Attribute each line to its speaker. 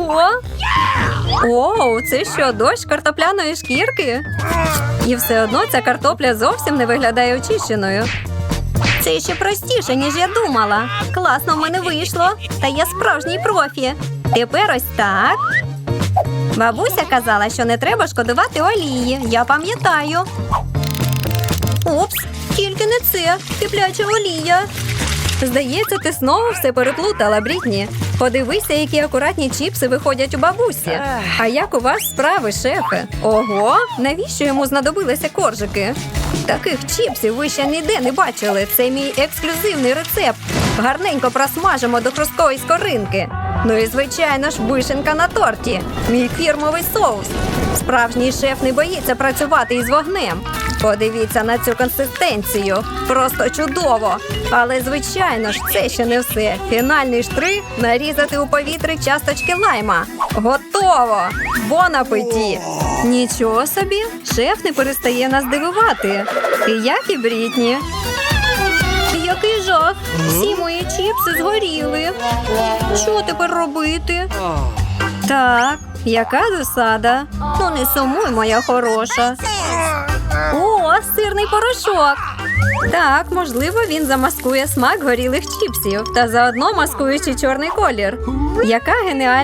Speaker 1: Ого! Оу, це що, дощ картопляної шкірки? І все одно ця картопля зовсім не виглядає очищеною. Це ще простіше, ніж я думала. Класно в мене вийшло. Та я справжній профі. Тепер ось так. Бабуся казала, що не треба шкодувати олії. Я пам'ятаю. Упс, тільки не це. Кипляча олія. Здається, ти знову все переплутала, Брітні. Подивися, які акуратні чіпси виходять у бабусі. А як у вас справи, шефе? Ого, навіщо йому знадобилися коржики? Таких чіпсів ви ще ніде не бачили. Це мій ексклюзивний рецепт. Гарненько просмажимо до хрусткої скоринки. Ну і звичайно ж, вишенка на торті. Мій фірмовий соус. Справжній шеф не боїться працювати із вогнем. Подивіться на цю консистенцію. Просто чудово. Але, звичайно ж, це ще не все. Фінальний штрих нарізати у повітрі часточки лайма. Готово! Бон апеті! Нічого собі, шеф не перестає нас дивувати. І як і Брітні. Який жах! Всі мої чіпси згоріли. Що тепер робити? Так, яка досада. Ну не сумуй, моя хороша. О, сирний порошок. Так, можливо, він замаскує смак горілих чіпсів та заодно маскуючи чорний колір. Яка геніальна